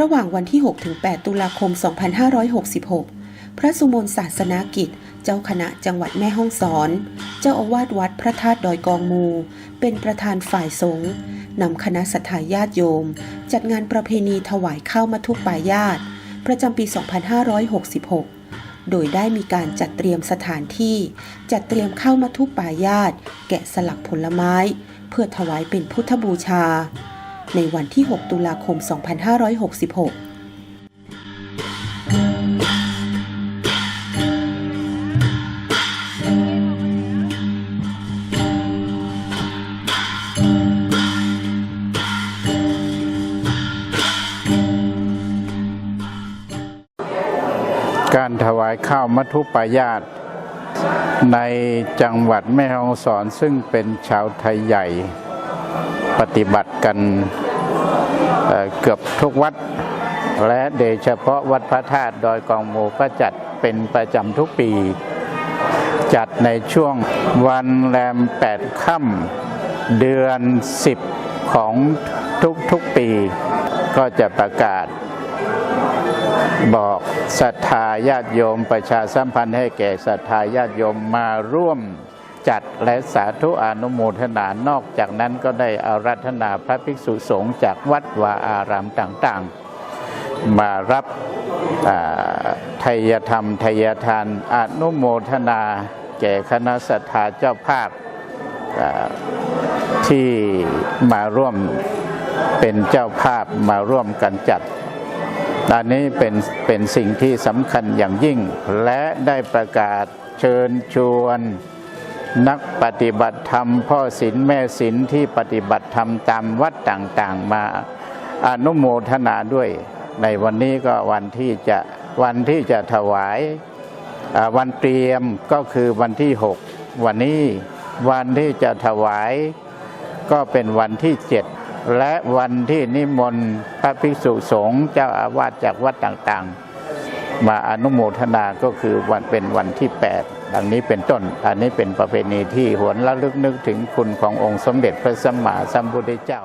ระหว่างวันที่ 6-8 ตุลาคม 2566 พระสุมนศาสนากิจ เจ้าคณะจังหวัดแม่ฮ่องสอน เจ้าอาวาสวัดพระธาตุดอยกองมู เป็นประธานฝ่ายสงฆ์นำคณะสัตยาญาติโยม จัดงานประเพณีถวายข้าวมัทุปายาตประจำปี 2566โดยได้มีการจัดเตรียมสถานที่ จัดเตรียมข้าวมัทุปายาตแกะสลักผลไม้ เพื่อถวายเป็นพุทธบูชา ในวันที่ 6 ตุลาคม 2566การถวายข้าวมัทุปายาตในจังหวัดแม่ฮ่องสอนซึ่งเป็นชาวไทยใหญ่ ปฏิบัติกันเเกือบทุกวัด และโดยเฉพาะวัดพระธาตุดอยกองโมก็จัดเป็นประจำทุกปี จัดในช่วงวันแรมแปดค่ำเดือนสิบของทุกๆปี ก็จะประกาศ บอกศรัทธาญาติโยมประชาสัมพันธ์ให้แก่ศรัทธาญาติโยมมาร่วม จัดและสาธุอนุโมทนานอกจากนั้นก็ได้อารัธนาพระภิกษุสงฆ์จากวัดวาอารามต่างๆ มารับอ่าทยธรรมทยทานอนุโมทนาแก่คณะศรัทธาเจ้าภาพที่มาร่วมเป็นเจ้าภาพมาร่วมกันจัดอันนี้เป็นเป็นสิ่งที่สำคัญอย่างยิ่ง และได้ประกาศเชิญชวน นักปฏิบัติธรรมพ่อศีลแม่ศีลที่ปฏิบัติธรรมตามวัดต่างๆ มาอนุโมทนาด้วย ในวันนี้ก็วันที่จะวันที่จะถวายวันเตรียมก็คือวันที่ 6 วันนี้วันที่จะถวาย ก็เป็นวันที่เจ็ดและวันที่นิมนต์พระภิกษุสงฆ์เจ้าอาวาสจากวัดต่างๆ มาอนุโมทนาก็คือวันเป็นวันที่ 8 ดังนี้เป็นต้น อันนี้เป็นประเพณีที่หวนระลึกนึกถึงคุณขององค์สมเด็จพระสัมมาสัมพุทธเจ้า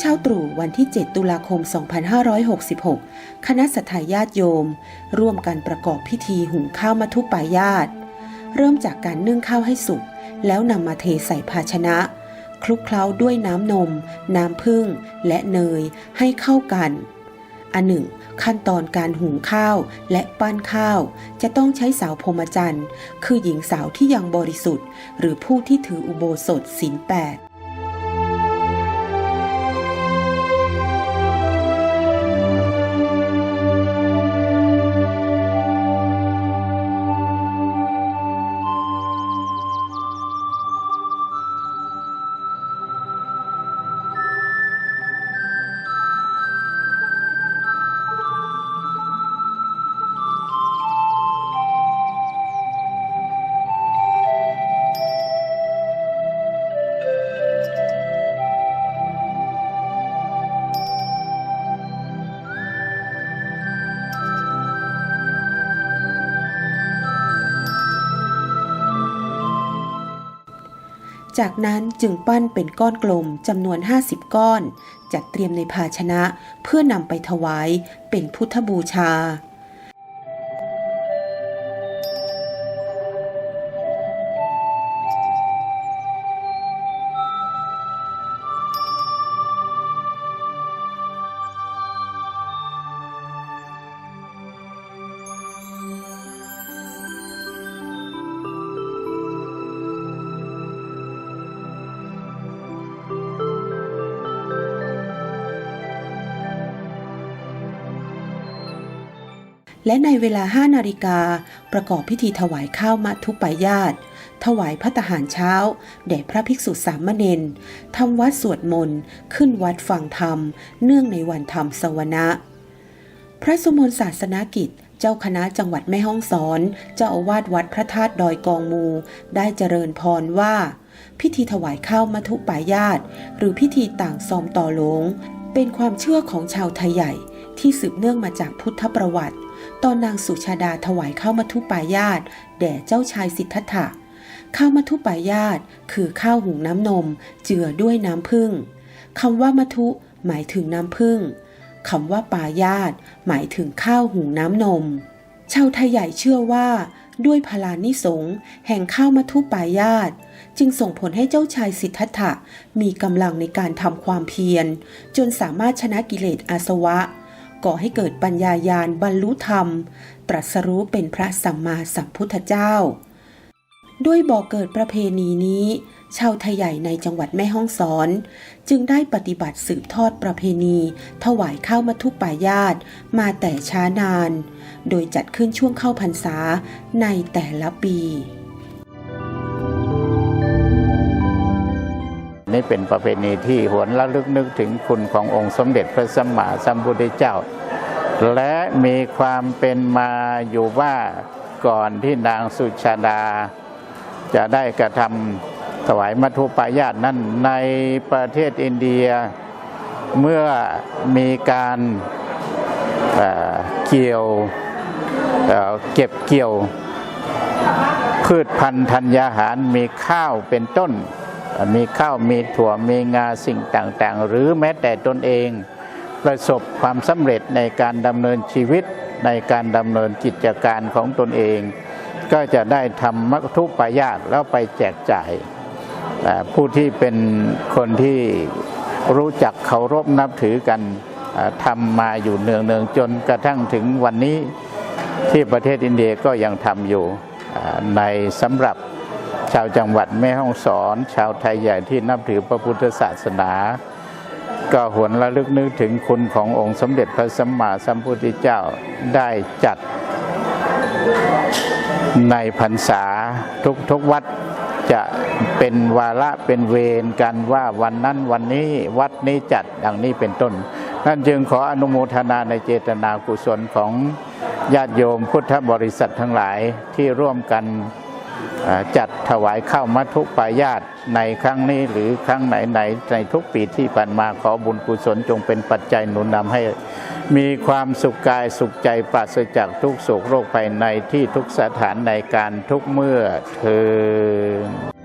เช้าตรู่วันที่ 7 ตุลาคม 2566 คณะสัตยาญาติโยม ร่วมกันประกอบพิธีหุงข้าวมัทุปายาต เริ่มจากการนึ่งข้าวให้สุก แล้วนำมาเทใส่ภาชนะ คลุกเคล้าด้วยน้ำนม น้ำผึ้งและเนยให้เข้ากัน อันหนึ่ง ขั้นตอนการหุงข้าวและปั้นข้าว จะต้องใช้สาวพรหมจรรย์คือหญิงสาวที่ยังบริสุทธิ์ หรือผู้ที่ถืออุโบสถศีลแปด จากนั้นจึงปั้นเป็นก้อนกลมจำนวน 50 ก้อน จัดเตรียมในภาชนะเพื่อนำไปถวายเป็นพุทธบูชา และในเวลา5นาฬิกาประกอบพิธีถวายข้าวมัทุปายาตถวายพระทหารเช้า แด่พระภิกษุสามเณรทำวัดสวดมนต์ ขึ้นวัดฟังธรรม เนื่องในวันธรรมสวนะ พระสุมนศาสนากิจ เจ้าคณะจังหวัดแม่ฮ่องสอน เจ้าอาวาสวัดพระธาตุดอยกองมู ได้เจริญพรว่า พิธีถวายข้าวมัทุปายาตหรือพิธีต่างซอมต่อหลง เป็นความเชื่อของชาวไทยใหญ่ที่สืบเนื่องมาจากพุทธประวัติ ตอนนางสุชาดาถวายข้าวมัทุปายาตแด่เจ้าชายสิทธัตถะข้าวมัทุปายาตคือข้าวหุงน้ำนม เจือด้วยน้ำผึ้งคำว่ามัทุหมายถึงน้ำผึ้งคำว่าปายาตหมายถึงข้าวหุงน้ำนม ชาวไทยใหญ่เชื่อว่า ด้วยพลานิสงส์แห่งข้าวมัทุปายาตจึงส่งผลให้เจ้าชายสิทธัตถะมีกำลังในการทำความเพียร จนสามารถชนะกิเลสอาสวะ ก่อให้เกิดปัญญายาณบรรลุธรรม ตรัสรู้เป็นพระสัมมาสัมพุทธเจ้า ด้วยบ่อเกิดประเพณีนี้ ชาวไทยใหญ่ในจังหวัดแม่ฮ่องสอน จึงได้ปฏิบัติสืบทอดประเพณี ถวายข้าวมัทุปายาตมาแต่ช้านาน โดยจัดขึ้นช่วงเข้าพรรษาในแต่ละปี นี่เป็นประเพณีที่หวนระลึกนึกถึงคุณขององค์สมเด็จพระสัมมาสัมพุทธเจ้า และมีความเป็นมาอยู่ว่าก่อนที่นางสุชาดา จะได้กระทำถวายมัทุปายาตนั้นในประเทศอินเดีย เมื่อมีการเเกี่ยวเเก็บเกี่ยวพืชพันธุ์ธัญญาหารมีข้าวเป็นต้น มีข้าวมีถั่วมีงาสิ่งต่างๆ หรือแม้แต่ตนเองประสบความสำเร็จในการดำเนินชีวิตในการดำเนินกิจการของตนเอง ก็จะได้ทำมัทุปายาตแล้วไปแจกจ่ายผู้ที่เป็นคนที่รู้จักเคารพนับถือกันทำมาอยู่เนืองๆจนกระทั่งถึงวันนี้ที่ประเทศอินเดียก็ยังทำอยู่ในสำหรับาวจังหวัดแม่ฮ่องสอน ชาวไทยใหญ่ที่นับถือพระพุทธศาสนา ก็หวนระลึกนึกถึงคุณขององค์สมเด็จพระสัมมาสัมพุทธเจ้าได้จัดในพรรษาทุกทุกวัดจะเป็นวาระเป็นเวรกันว่าวันนั้นวันนี้วัดนี้จัดดังนี้เป็นต้น นั่นจึงขออนุโมทนาในเจตนากุศลของญาติโยมพุทธบริษัททั้งหลายที่ร่วมกัน จัดถวายข้าวมัทุปายาตในครั้งนี้หรือครั้งไหนๆในทุกปีที่ผ่านมาขอบุญกุศลจงเป็นปัจจัยหนุนนำให้ มีความสุขกายสุขใจปราศจากทุกโศกโรคภัยในที่ทุกสถานในการทุกเมื่อเธอ